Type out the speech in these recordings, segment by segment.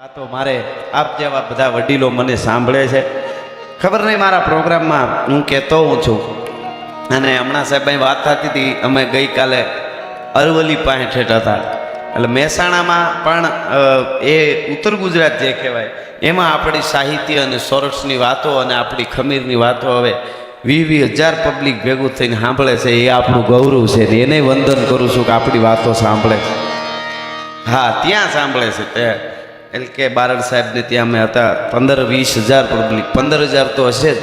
આ તો મારે આપ જેવા બધા વડીલો મને સાંભળે છે. ખબર નહીં મારા પ્રોગ્રામમાં હું કહેતો હું છું. અને હમણાં સાહેબ વાત થતી હતી, અમે ગઈકાલે અરવલ્લી પાસે હતા. એટલે મહેસાણામાં પણ એ ઉત્તર ગુજરાત જે કહેવાય, એમાં આપણી સાહિત્ય અને સોરઠની વાતો અને આપણી ખમીરની વાતો હવે વીસ વીસ હજાર પબ્લિક ભેગું થઈને સાંભળે છે, એ આપણું ગૌરવ છે ને એને વંદન કરું છું કે આપણી વાતો સાંભળે છે. હા, ત્યાં સાંભળે છે તે. એટલે કે બારડ સાહેબને ત્યાં અમે હતા. પંદર વીસ હજાર પબ્લિક પંદર હજાર તો હશે જ.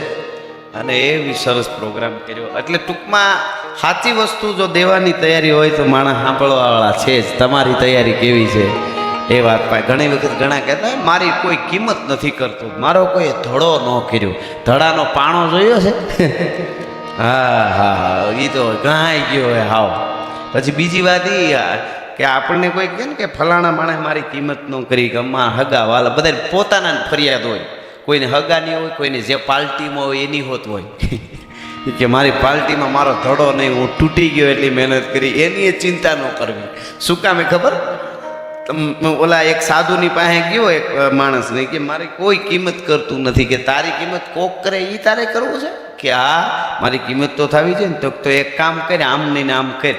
અને એવી સરસ પ્રોગ્રામ કર્યો. એટલે ટૂંકમાં સાચી વસ્તુ જો દેવાની તૈયારી હોય તો માણસ સાંભળવાવાળા છે જ. તમારી તૈયારી કેવી છે? એ વાત પાય. ઘણી વખત ઘણા કહેતા મારી કોઈ કિંમત નથી કરતું. મારો કોઈ ધડો ન કર્યો. ધડાનો પાણો જોયો છે? હા હા હા. એ તો ઘાઈ ગયો હોય, હાવ. પછી બીજી વાત એ કે આપણને કોઈ કહે ને કે ફલાણા માણસ મારી કિંમત ન કરી, કે અમા હગા વાલા બધા પોતાના ફરિયાદ હોય. કોઈને હગાની હોય, કોઈને જે પાર્ટીમાં હોય એની હોત હોય. કે મારી પાર્ટીમાં મારો ધડો નહીં, હું તૂટી ગયો એટલી મહેનત કરી, એની ચિંતા ન કરવી. શું કામે ખબર? ઓલા એક સાધુની પાસે ગયો એક માણસને કે મારી કોઈ કિંમત કરતું નથી, કે તારી કિંમત કોક કરે એ તારે કરવું છે? કે હા, મારી કિંમત તો થવી છે ને, તો એક કામ કરે, આમ નહીં ને આમ કર.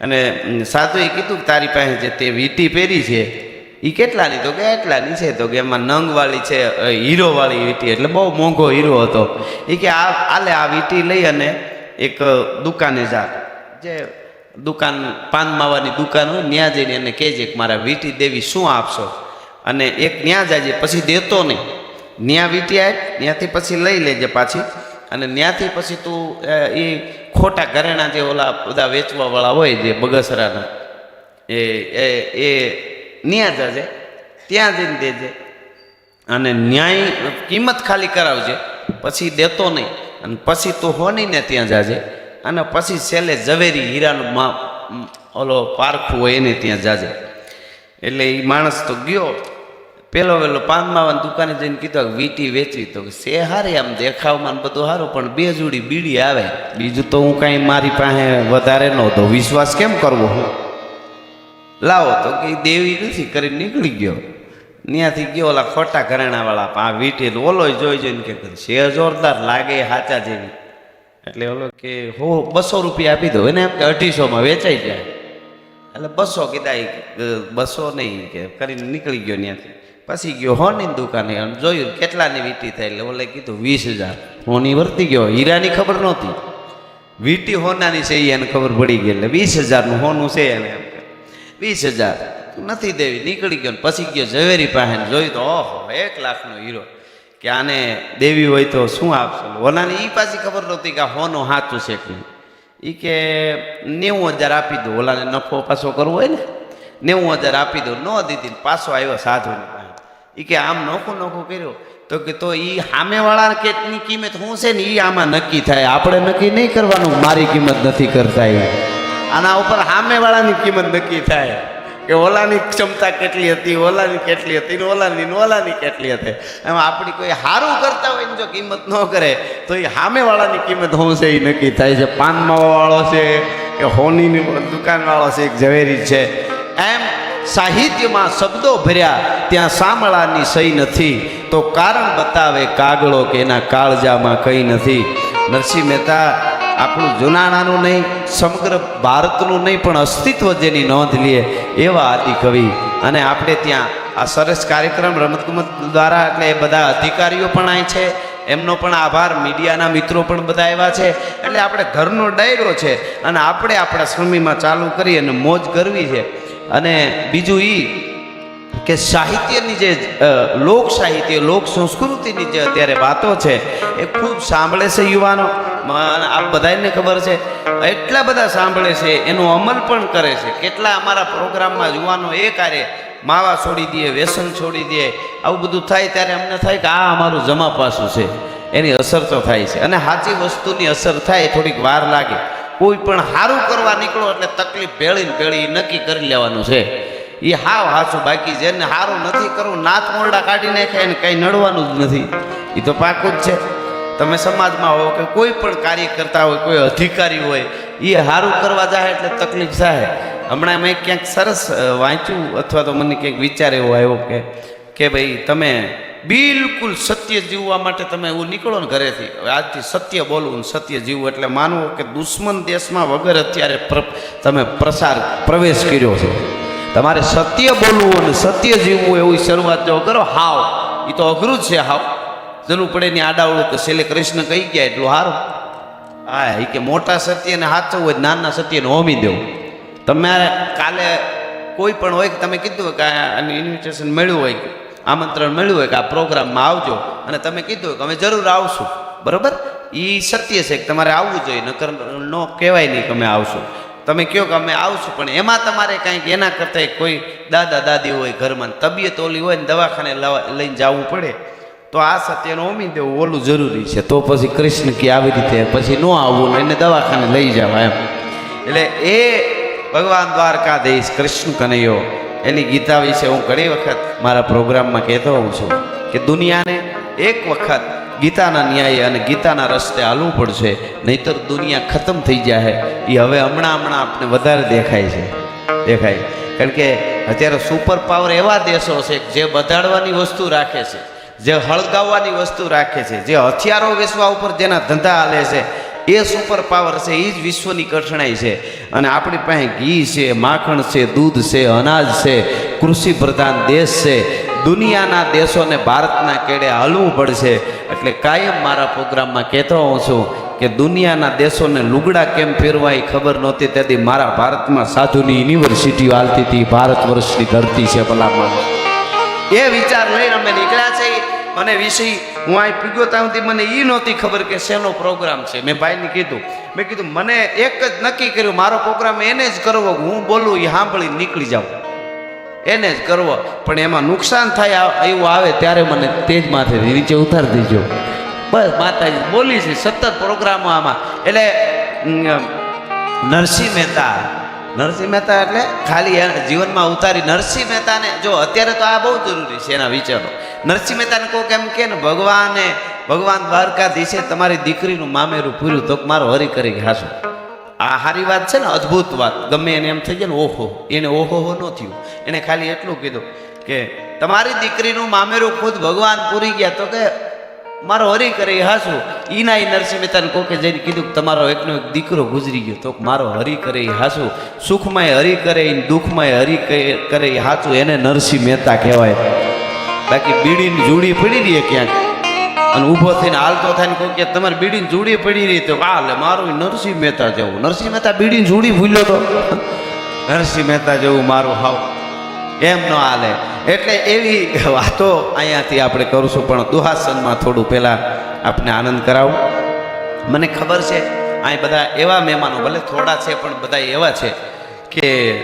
અને સાધુએ કીધું કે તારી પાસે જે તે વીટી પહેરી છે એ કેટલાની? તો કે એટલાની છે. તો કે એમાં નંગવાળી છે હીરોવાળી વીટી. એટલે બહુ મોંઘો હીરો હતો. એ કે આ, આલે આ વીટી લઈ અને એક દુકાને જા. જે દુકાન, પાન માવાની દુકાન હોય ત્યાં જઈને એને કહેજે કે મારા વીટી દેવી શું આપશો? અને એક ત્યાં જાજે, પછી દેતો નહીં. ત્યાં વીટી આપ ત્યાંથી પછી લઈ લેજે પાછી. અને ત્યાંથી પછી તું એ ખોટા ઘરેણા જે ઓલા બધા વેચવાવાળા હોય જે બગસરાના, એ એ એ ત્યાં જજે, ત્યાં જઈને દેજે. અને ન્યાય, કિંમત ખાલી કરાવજે, પછી દેતો નહીં. અને પછી તું હોનીને ત્યાં જાજે. અને પછી છેલ્લે ઝવેરી હીરાનું ઓલો પારખું હોય એને ત્યાં જાજે. એટલે એ માણસ તો ગયો. પેલો વેલો પાન માવાની દુકાને જઈને કીધું કે વીટી વેચવી. તો સે હારે આમ દેખાવમાં બધું સારું પણ બે જોડી બીડી આવે. બીજું તો હું કાંઈ મારી પાસે વધારે નહોતો વિશ્વાસ કેમ કરવો હું? લાવો તો કે દેવી નથી કરીને નીકળી ગયો. ત્યાંથી ગયો ઓલા ખોટા ઘરેણાવાળા આ વીટી ઓલો જોઈ જોઈને કે છે જોરદાર, લાગે હાચા જેવી. એટલે ઓલો કે, હો, બસો રૂપિયા આપી દો એને એમ કે અઢીસોમાં વેચાઈ જાય. એટલે બસો કીધા બસો નહીં, કે કરીને નીકળી ગયો ત્યાંથી પછી ગયો હોની દુકાને જોયું કેટલાની વીટી થાય એટલે ઓલે કીધું, વીસ હજાર. હોની વર્તી ગયો, હીરાની ખબર નહોતી. વીટી હોનાની છે એને ખબર પડી ગઈ એટલે વીસ હજારનું હોનું છે એને એમ વીસ હજાર નથી દેવી, નીકળી ગયો પછી ગયો ઝવેરી પાસે જોયું તો, ઓહો, એક લાખનો હીરો. કે આને દેવી હોય તો શું આપશો? ઓલાને એ પાછી ખબર નહોતી કે હોનું સાચું છે કે એ કે, નેવું હજાર આપી દો. ઓલાને નફો પાછો કરવો હોય ને, નેવું હજાર આપી દો, ન દીધી પાછો આવ્યો સાધુની. એ કે આમ નોખું નોખું કર્યું. તો કે તો એ સામેવાળા કેટલી કિંમત શું છે ને એ આમાં નક્કી થાય. આપણે નક્કી નહીં કરવાનું, મારી કિંમત નથી કરતા એ આના ઉપર સામેવાળાની કિંમત નક્કી થાય. કે ઓલાની ક્ષમતા કેટલી હતી, ઓલાની કેટલી હતી, ને ઓલાની ઓલાની કેટલી હતી. એમાં આપણી કોઈ સારું કરતા હોય ને જો કિંમત ન કરે, તો એ સામેવાળાની કિંમત શું છે એ નક્કી થાય છે. પાનમાવાળો છે, કે હોનીની દુકાનવાળો છે, એક ઝવેરી છે. એમ સાહિત્યમાં શબ્દો ભર્યા, ત્યાં સામળાની સહી નથી. તો કારણ બતાવે કાગળો કે એના કાળજામાં કંઈ નથી. નરસિંહ મહેતા, આપણું જુનાણાનું નહીં, સમગ્ર ભારતનું નહીં, પણ અસ્તિત્વ જેની નોંધ લઈએ એવા આદિકવિ અને આપણે ત્યાં આ સરસ કાર્યક્રમ, રમતગમત દ્વારા એટલે એ બધા અધિકારીઓ પણ અહીં છે. એમનો પણ આભાર, મીડિયાના મિત્રો પણ બધા એવા છે. એટલે આપણે ઘરનો ડાયરો છે. અને આપણે આપણા સમયમાં ચાલુ કરી અને મોજ કરવી છે. અને બીજું એ કે સાહિત્યની જે લોક સાહિત્ય, લોક સંસ્કૃતિની જે અત્યારે વાતો છે, એ ખૂબ સાંભળે છે યુવાનો. આ બધાને ખબર છે, એટલા બધા સાંભળે છે, એનો અમલ પણ કરે છે. કેટલા અમારા પ્રોગ્રામમાં યુવાનો એ કાર્ય માવા છોડી દે, વ્યસન છોડી દે, આવું બધું થાય ત્યારે અમને થાય કે આ અમારું જમા પાસું છે. એની અસર તો થાય છે. અને સાચી વસ્તુની અસર થાય, થોડીક વાર લાગે. કોઈ પણ સારું કરવા નીકળો એટલે તકલીફ ભેળીને ભેળી નક્કી કરી લેવાનું છે. એ હાવ હાસું બાકી જેને સારું નથી કરવું, નાત મોરડા કાઢી નાખે એને કંઈ નડવાનું જ નથી. એ તો પાકું જ છે. તમે સમાજમાં હો કે કોઈ પણ કાર્ય કરતા હોય, કોઈ અધિકારી હોય એ સારું કરવા જાય એટલે તકલીફ થાય હમણાં મેં ક્યાંક સરસ વાંચ્યું અથવા તો મને ક્યાંક વિચાર એવો આવ્યો કે કે ભાઈ તમે બિલકુલ સત્ય જીવવા માટે તમે એવું નીકળો ને ઘરેથી. આજથી સત્ય બોલવું સત્ય જીવવું એટલે માનવું કે દુશ્મન દેશમાં વગર અત્યારે તમે પ્રસાર પ્રવેશ કર્યો છે. તમારે સત્ય બોલવું અને સત્ય જીવવું એવી શરૂઆત જો કરો, હાવ. એ તો અઘરું જ છે, હાવ. જરૂર પડે ને આડાવડું કે છેલ્લે કૃષ્ણ કહી ગયા એટલું હારું હા એ કે મોટા સત્યને હાચવું હોય નાના સત્યને હોમી દેવું તમારે કાલે કોઈ પણ હોય કે તમે કીધું કે આની ઇન્વિટેશન મળ્યું હોય આમંત્રણ મળ્યું હોય કે આ પ્રોગ્રામમાં આવજો. અને તમે કીધું કે અમે જરૂર આવશું. બરાબર? એ સત્ય છે કે તમારે આવવું જોઈએ, નકર ન કહેવાય નહીં કે અમે આવશું. તમે કહો કે અમે આવશું, પણ એમાં તમારે કાંઈક એના કરતાં કોઈ દાદા દાદી હોય ઘરમાં, તબિયત ઓલી હોય ને દવાખાને લઈને જવું પડે, તો આ સત્યનો ઓમી દેવું ઓલું જરૂરી છે. તો પછી કૃષ્ણ કે આવી રીતે પછી ન આવવું એને દવાખાને લઈ જવા એમ. એટલે એ ભગવાન દ્વારકાધીશ કૃષ્ણ કનૈયો એની ગીતા વિશે હું ઘણી વખત મારા પ્રોગ્રામમાં કહેતો હોઉં છું કે દુનિયાને એક વખત ગીતાના ન્યાય અને ગીતાના રસ્તે હાલવું પડશે, નહીતર દુનિયા ખતમ થઈ જાય એ હવે હમણાં હમણાં આપણે વધારે દેખાય છે. દેખાય. કારણ કે અત્યારે સુપર પાવર એવા દેશો છે જે બધાડવાની વસ્તુ રાખે છે, જે હળગાવવાની વસ્તુ રાખે છે, જે હથિયારો વેચવા ઉપર જેના ધંધા હાલે છે એ સુપર પાવર છે એ જ વિશ્વની કઠણાઈ છે. અને આપણી પાસે ઘી છે, માખણ છે, દૂધ છે, અનાજ છે કૃષિ પ્રધાન દેશ છે. દુનિયાના દેશોને ભારતના કેડે હલવું પડશે. એટલે કાયમ મારા પ્રોગ્રામમાં કહેતો હોઉં છું કે દુનિયાના દેશોને લુગડા કેમ પહેરવા એ ખબર નહોતી, તેથી મારા ભારતમાં સાધુની યુનિવર્સિટીઓ હાલતી હતી, ભારત વર્ષની ધરતી છે ભલામાં એ વિચાર લઈને અમે નીકળ્યા છે અને વિષય હું અહીં પીગ્યો ત્યાં સુધી મને એ નહોતી ખબર કે શેનો પ્રોગ્રામ છે. મેં ભાઈને કીધું, મેં કીધું, મને એક જ નક્કી કર્યું, મારો પ્રોગ્રામ એને જ કરવો. હું બોલું એ સાંભળી નીકળી જાઉં એને જ કરવો. પણ એમાં નુકસાન થાય એવું આવે ત્યારે મને તેજ માથે નીચે ઉતારી દેજો. બસ માતાજી, બોલી છે, સતત પ્રોગ્રામો આમાં. એટલે નરસિંહ મહેતા નરસિંહ મહેતા એટલે ખાલી જીવનમાં ઉતારી નરસિંહ મહેતાને, જો અત્યારે તો આ બહુ જરૂરી છે એના વિચારો. નરસિંહ મહેતાને કહું કેમ કે ને, ભગવાને, ભગવાન દ્વારકાધીશે તમારી દીકરીનું મામેરું પૂર્યું તો મારો હરી કરી હાસો. આ સારી વાત છે ને, અદ્ભુત વાત. ગમે એને એમ થઈ જાય ને, ઓહો, એને ઓહો હો ન થયું. એને ખાલી એટલું કીધું કે, તમારી દીકરીનું મામેરું ખુદ ભગવાન પૂરી ગયા તો કે મારો હરી કરે એ હાસું. ઈના ઈ નરસિંહ મહેતાને કોકે જઈને કીધું કે તમારો એકનો એક દીકરો ગુજરી ગયો. તો મારો હરી કરે એ હાસું. સુખમાંય હરી કરે એ દુઃખમાંય હરી કરે- એ હાચું. એને નરસિંહ મહેતા કહેવાય. બાકી બીડીની જુડી પડી રહી ક્યાંક. અને ઊભો થઈને હાલતો થાય ને કોઈ કે તમારે બીડીની જુડી પડી રહી તો આ લે મારું નરસિંહ મહેતા જેવું. નરસિંહ મહેતા બીડીની જૂડી ભૂલ્યો તો? નરસિંહ મહેતા જેવું મારું હાવ. એમ ન હાલે. એટલે એવી વાતો અહીંયાથી આપણે કરશું પણ દુહાસનમાં થોડું પહેલાં આપણે આનંદ કરાવું. મને ખબર છે, અહીં બધા એવા મહેમાનો, ભલે થોડા છે, પણ બધા એવા છે કે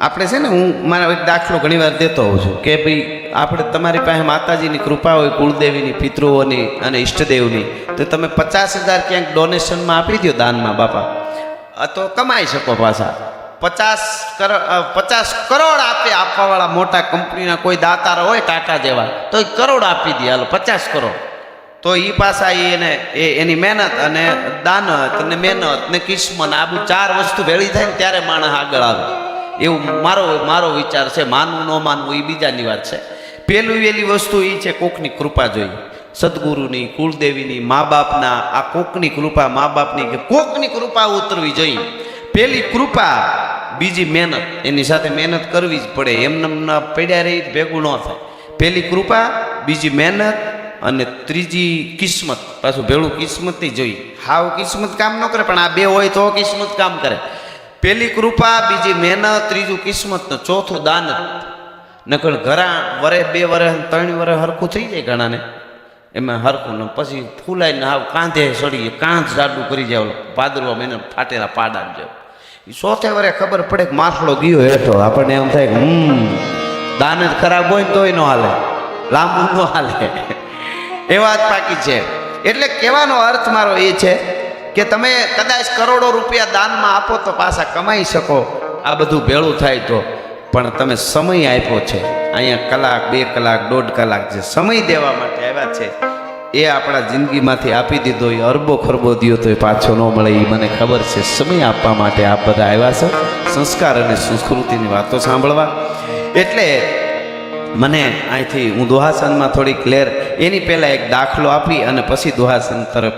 આપણે છે ને, હું મારા એક દાખલો ઘણી વાર દેતો હોઉં છું કે ભાઈ આપણે તમારી પાસે માતાજીની કૃપા હોય, કુળદેવીની, પિતૃઓની અને ઈષ્ટદેવની, તો તમે પચાસ હજાર ક્યાંક ડોનેશનમાં આપી દો દાનમાં, બાપા. તો કમાઈ શકો પાછા. પચાસ કરોડ પચાસ કરોડ આપે આપવાવાળા મોટા કંપનીના કોઈ દાતાર હોય ટાટા જેવા, તો એ કરોડ આપી દે. હાલો, પચાસ કરોડ. તો એ પાછા એને, એ, એની મહેનત અને દાનત અને મહેનત ને કિસ્મત આ બધું ચાર વસ્તુ ભેળી થાય ને ત્યારે માણસ આગળ આવે. એવું મારો મારો વિચાર છે, માનવું, ન માનવું એ બીજાની વાત છે. પહેલું પહેલી વસ્તુ એ છે, કોકની કૃપા જોઈએ. સદગુરુની, કુળદેવીની મા બાપના આ કોકની કૃપા મા બાપની કે કોકની કૃપા ઉતરવી જોઈએ. પેલી કૃપા બીજી મહેનત, એની સાથે મહેનત કરવી જ પડે. એમને એમ પડ્યા રહી, ભેગું ન થાય. પેલી કૃપા, બીજી મહેનત અને ત્રીજી કિસ્મત. પાછું ભેળું કિસ્મતથી જોઈ હાવ કિસ્મત કામ ન કરે, પણ આ બે હોય તો કિસ્મત કામ કરે. પેલી કૃપા, બીજી મહેનત, ત્રીજું કિસ્મત ચોથું દાન નકળ ઘરા વરે, બે વરે ત્રણ વરે હરખું થઈ જાય ઘણાને. એમાં હરખું ને, પછી ફૂલાઈને હાવ કાંધે સડી કાંધ જાડું કરી જાય પાદરવા મહિને ફાટેલા પાડા જેવું. ચોથે વરે ખબર પડે કે માથડો ગયો હેઠો. આપણને એમ થાય કે, હમ, દાન જ ખરાબ હોય તોય ન હાલે. લાંબુ ન હાલે. એ વાત પાકી છે. એટલે કહેવાનો અર્થ મારો એ છે કે તમે કદાચ કરોડો રૂપિયા દાનમાં આપો તો પાછા કમાઈ શકો. આ બધું ભેળું થાય તો. પણ તમે સમય આપ્યો છે. અહીંયા કલાક, બે કલાક, દોઢ કલાક જે સમય દેવા માટે આવ્યા છે એ આપણા જિંદગીમાંથી આપી દીધો, એ અરબો ખરબો દીધો તો એ પાછો ન મળે એ મને ખબર છે. સમય આપવા માટે આપ બધા આવ્યા છો. સંસ્કાર અને સંસ્કૃતિની વાતો સાંભળવા. એટલે મને અહીંથી હું દુહાસનમાં થોડી ક્લિયર એની પહેલાં એક દાખલો આપી અને પછી દુહાસન તરફ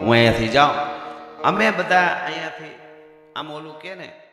હું અહીંયાથી જાઉં. અમે બધા અહીંયાથી, આમ ઓલું કે ને